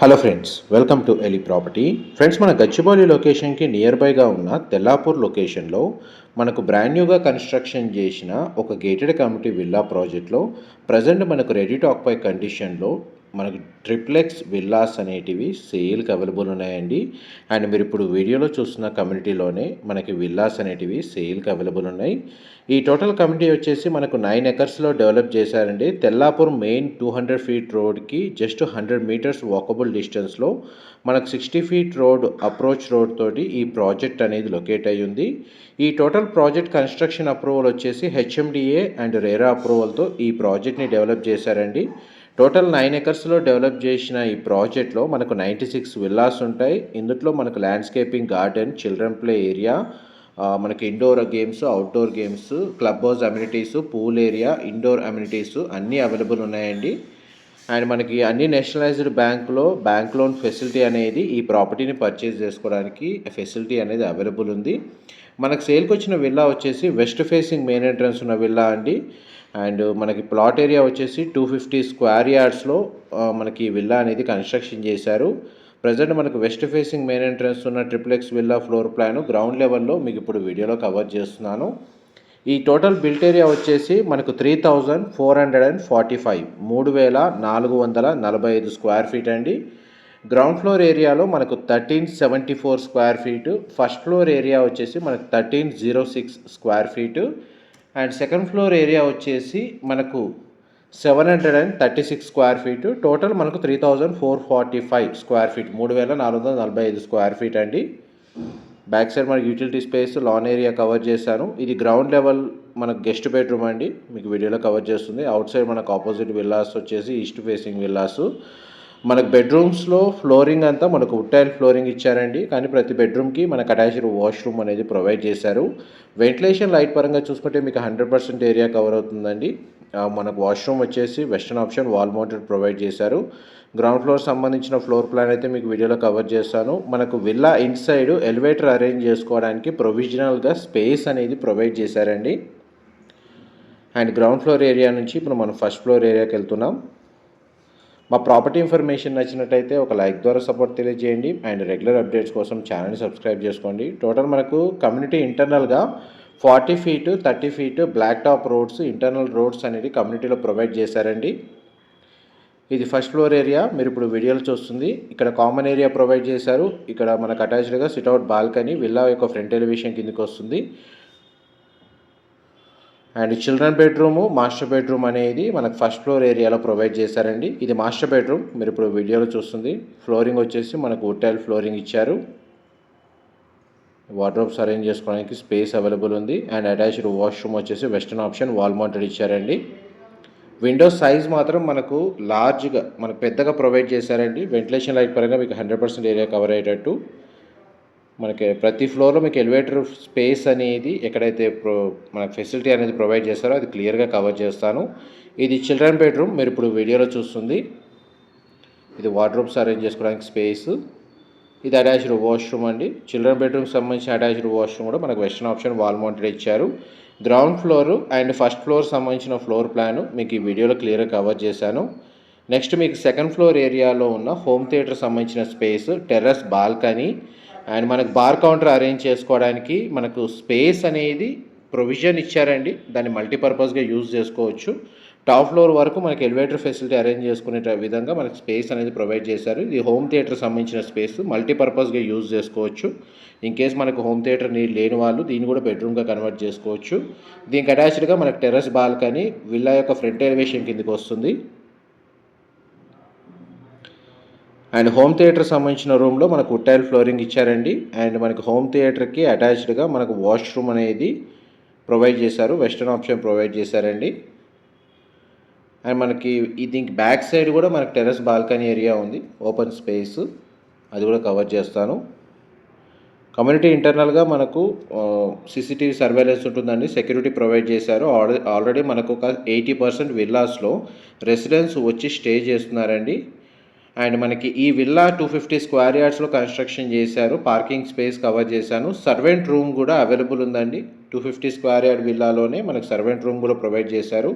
Hello friends welcome to Eli property friends మన గచ్చిబౌలి లొకేషన్కి near బైగా ఉన్న తెల్లాపూర్ లొకేషన్లో మనకు బ్రాండ్ న్యూగా కన్స్ట్రక్షన్ చేసిన ఒక గేటెడ్ కమ్యూనిటీ విల్లా ప్రాజెక్ట్లో ప్రజెంట్ మనకు రెడీ టు ఆక్పై కండిషన్లో మనకు ట్రిప్లెక్స్ విల్లాస్ అనేటివి సేల్కి అవైలబుల్ ఉన్నాయండి. అండ్ మీరు ఇప్పుడు వీడియోలో చూస్తున్న కమ్యూనిటీలోనే మనకి విల్లాస్ అనేటివి సేల్కి అవైలబుల్ ఉన్నాయి. ఈ టోటల్ కమ్యూనిటీ వచ్చేసి మనకు నైన్ ఎకర్స్లో డెవలప్ చేశారండి. Tellapur main two hundred feet రోడ్కి జస్ట్ హండ్రెడ్ మీటర్స్ వాకబుల్ డిస్టెన్స్లో మనకు sixty feet road approach road తోటి ఈ ప్రాజెక్ట్ అనేది లొకేట్ అయ్యి ఉంది. ఈ టోటల్ ప్రాజెక్ట్ కన్స్ట్రక్షన్ అప్రూవల్ వచ్చేసి హెచ్ఎండిఏ అండ్ రేరా అప్రూవల్తో ఈ ప్రాజెక్ట్ని డెవలప్ చేశారండి. టోటల్ నైన్ ఎకర్స్లో డెవలప్ చేసిన ఈ ప్రాజెక్ట్లో మనకు నైంటీ సిక్స్ విల్లాస్ ఉంటాయి. ఇందులో మనకు landscaping garden children play area మనకి indoor games outdoor games club house amenities pool area indoor amenities అన్నీ అవైలబుల్ ఉన్నాయండి. అండ్ మనకి అన్ని నేషనలైజ్డ్ బ్యాంకులో బ్యాంక్ లోన్ ఫెసిలిటీ అనేది ఈ ప్రాపర్టీని పర్చేజ్ చేసుకోవడానికి ఫెసిలిటీ అనేది అవైలబుల్ ఉంది. మనకు సేల్కి వచ్చిన విల్లా వచ్చేసి వెస్ట్ ఫేసింగ్ మెయిన్ ఎంట్రన్స్ ఉన్న విల్లా అండి. అండ్ మనకి ప్లాట్ ఏరియా వచ్చేసి టూ ఫిఫ్టీ స్క్వేర్ యార్డ్స్లో మనకి విల్లా అనేది కన్స్ట్రక్షన్ చేశారు. ప్రజెంట్ మనకు వెస్ట్ ఫేసింగ్ మెయిన్ ఎంట్రన్స్ ఉన్న triplex villa floor plan ground లెవెల్లో మీకు ఇప్పుడు వీడియోలో కవర్ చేస్తున్నాను. ఈ టోటల్ బిల్ట్ ఏరియా వచ్చేసి మనకు three thousand four hundred and forty five మూడు వేల నాలుగు వందల నలభై ఐదు స్క్వేర్ ఫీట్ అండి. గ్రౌండ్ ఫ్లోర్ ఏరియాలో మనకు thirteen seventy four square feet first floor area వచ్చేసి మనకు thirteen zero six square feet. And second floor area వచ్చేసి మనకు seven hundred and thirty six square feet. Total మనకు three thousand four forty five square feet. మూడు వేల నాలుగు వందల నలభై ఐదు స్క్వేర్ ఫీట్ అండి. బ్యాక్ సైడ్ మనకి utility space lawn area cover చేశాను. ఇది గ్రౌండ్ లెవెల్ మనకు గెస్ట్ బెడ్రూమ్ అండి. మీకు వీడియోలో కవర్ చేస్తుంది. అవుట్ సైడ్ మనకు ఆపోజిట్ విల్లాస్ వచ్చేసి ఈస్ట్ ఫేసింగ్ విల్లాస్ మనకు బెడ్రూమ్స్లో ఫ్లోరింగ్ అంతా మనకు ఉట్టైల్ ఫ్లోరింగ్ ఇచ్చారండి. కానీ ప్రతి బెడ్రూమ్కి మనకు అటాచ్డ్ వాష్రూమ్ అనేది ప్రొవైడ్ చేశారు. వెంటిలేషన్ లైట్ పరంగా చూసుకుంటే మీకు హండ్రెడ్ పర్సెంట్ ఏరియా కవర్ అవుతుందండి. మనకు వాష్రూమ్ వచ్చేసి western option wall mounted provide చేశారు. గ్రౌండ్ ఫ్లోర్ సంబంధించిన ఫ్లోర్ ప్లాన్ అయితే మీకు వీడియోలో కవర్ చేస్తాను. మనకు విల్లా ఇన్సైడ్ ఎలివేటర్ అరేంజ్ చేసుకోవడానికి ప్రొవిజనల్గా స్పేస్ అనేది ప్రొవైడ్ చేశారండి. అండ్ గ్రౌండ్ ఫ్లోర్ ఏరియా నుంచి ఇప్పుడు మనం ఫస్ట్ ఫ్లోర్ ఏరియాకి వెళ్తున్నాం. మా ప్రాపర్టీ ఇన్ఫర్మేషన్ నచ్చినట్టయితే ఒక లైక్ ద్వారా సపోర్ట్ తెలియజేయండి అండ్ రెగ్యులర్ అప్డేట్స్ కోసం ఛానల్ని సబ్స్క్రైబ్ చేసుకోండి. టోటల్ మనకు కమ్యూనిటీ ఇంటర్నల్గా forty feet thirty feet black top roads internal roads అనేది కమ్యూనిటీలో ప్రొవైడ్ చేశారండి. ఇది ఫస్ట్ ఫ్లోర్ ఏరియా మీరు ఇప్పుడు వీడియోలు చూస్తుంది. ఇక్కడ కామన్ ఏరియా ప్రొవైడ్ చేశారు. ఇక్కడ మనకు అటాచ్డ్గా సిట్అవుట్ బాల్కనీ విల్లా యొక్క ఫ్రంట్ ఎలివేషన్ కిందకి వస్తుంది. And children bedroom master bedroom అనేది మనకు ఫస్ట్ ఫ్లోర్ ఏరియాలో ప్రొవైడ్ చేశారండి. ఇది మాస్టర్ బెడ్రూమ్. మీరు ఇప్పుడు వీడియోలో చూస్తుంది. ఫ్లోరింగ్ వచ్చేసి మనకు హోటల్ ఫ్లోరింగ్ ఇచ్చారు. వార్డ్రోబ్స్ అరేంజ్ చేసుకోవడానికి స్పేస్ అవైలబుల్ ఉంది. అండ్ అటాచ్డ్ వాష్రూమ్ వచ్చేసి వెస్టర్న్ ఆప్షన్ వాల్ మౌంటెడ్ ఇచ్చారండి. విండోస్ సైజ్ మాత్రం మనకు లార్జ్గా మనకు పెద్దగా ప్రొవైడ్ చేశారండి. వెంటిలేషన్ లైట్ పరంగా మీకు హండ్రెడ్ పర్సెంట్ ఏరియా కవర్ అయ్యేటట్టు. మనకి ప్రతి ఫ్లోర్లో మీకు ఎలివేటర్ స్పేస్ అనేది ఎక్కడైతే ప్రో మనకు ఫెసిలిటీ అనేది ప్రొవైడ్ చేస్తారో అది క్లియర్గా కవర్ చేస్తాను. ఇది చిల్డ్రన్ బెడ్రూమ్ మీరు ఇప్పుడు వీడియోలో చూస్తుంది. ఇది వార్డ్రోబ్స్ అరేంజ్ చేసుకోవడానికి స్పేస్ ఇది అటాచ్డ్ వాష్రూమ్ అండి. చిల్డ్రన్ బెడ్రూమ్కి సంబంధించిన అటాచ్డ్ వాష్రూమ్ కూడా మనకు వెస్ట్రన్ ఆప్షన్ వాల్ మౌంటెడ్ ఇచ్చారు. Ground floor and first floor సంబంధించిన ఫ్లోర్ ప్లాన్ మీకు ఈ వీడియోలో క్లియర్గా కవర్ చేశాను. నెక్స్ట్ మీకు సెకండ్ ఫ్లోర్ ఏరియాలో ఉన్న హోమ్ థియేటర్ సంబంధించిన స్పేస్ టెర్రస్ బాల్కనీ అండ్ మనకు బార్ కౌంటర్ అరేంజ్ చేసుకోవడానికి మనకు స్పేస్ అనేది ప్రొవిజన్ ఇచ్చారండి. దాన్ని మల్టీపర్పస్గా యూజ్ చేసుకోవచ్చు. టాప్ ఫ్లోర్ వరకు మనకి ఎలివేటర్ ఫెసిలిటీ అరేంజ్ చేసుకునే విధంగా మనకి స్పేస్ అనేది ప్రొవైడ్ చేశారు. ఇది హోమ్ థియేటర్ సంబంధించిన స్పేస్. మల్టీపర్పస్గా యూజ్ చేసుకోవచ్చు. ఇన్ కేస్ మనకు హోమ్ థియేటర్ నీ లేని వాళ్ళు దీన్ని కూడా బెడ్రూమ్గా కన్వర్ట్ చేసుకోవచ్చు. దీనికి అటాచ్డ్గా మనకు టెర్రస్ బాల్కనీ విల్లా యొక్క ఫ్రంట్ ఎలివేషన్ కిందకి వస్తుంది. అండ్ హోమ్ థియేటర్ సంబంధించిన రూమ్లో మనకు ఉట్టైల్ ఫ్లోరింగ్ ఇచ్చారండి. అండ్ మనకి హోమ్ థియేటర్కి అటాచ్డ్గా మనకు వాష్రూమ్ అనేది ప్రొవైడ్ చేశారు. వెస్టర్న్ ఆప్షన్ ప్రొవైడ్ చేశారండి. అండ్ మనకి ఈ దీనికి బ్యాక్ సైడ్ కూడా మనకి టెర్రస్ బాల్కనీ ఏరియా ఉంది. Open space. అది కూడా కవర్ చేస్తాను. కమ్యూనిటీ ఇంటర్నల్గా మనకు సీసీటీవీ సర్వేలెన్స్ ఉంటుందండి. సెక్యూరిటీ ప్రొవైడ్ చేశారు. ఆల్రెడీ మనకు ఒక ఎయిటీ పర్సెంట్ విల్లాస్లో రెసిడెన్స్ వచ్చి స్టే చేస్తున్నారండి. అండ్ మనకి ఈ విల్లా టూ ఫిఫ్టీ స్క్వేర్ యార్డ్స్లో కన్స్ట్రక్షన్ చేశారు పార్కింగ్ స్పేస్ కవర్ చేశాను. సర్వెంట్ రూమ్ కూడా అవైలబుల్ ఉందండి. టూ ఫిఫ్టీ స్క్వేర్ యార్డ్ విల్లాలోనే మనకు సర్వెంట్ రూమ్ కూడా ప్రొవైడ్ చేశారు.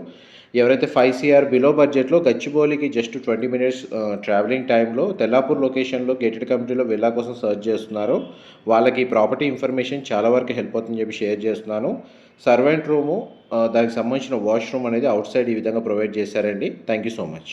ఎవరైతే ఫైవ్ సిఆర్ బిలో బడ్జెట్లో గచ్చిబౌలికి జస్ట్ ట్వంటీ మినిట్స్ ట్రావెలింగ్ టైంలో తెల్లాపూర్ లొకేషన్లో గేటెడ్ కమిటీలో విల్లా కోసం సర్చ్ చేస్తున్నారో. వాళ్ళకి ప్రాపర్టీ ఇన్ఫర్మేషన్ చాలా వరకు హెల్ప్ అవుతుందని చెప్పి షేర్ చేస్తున్నాను. సర్వెంట్ రూము దానికి సంబంధించిన వాష్రూమ్ అనేది అవుట్ సైడ్ ఈ విధంగా ప్రొవైడ్ చేశారండి. Thank you so much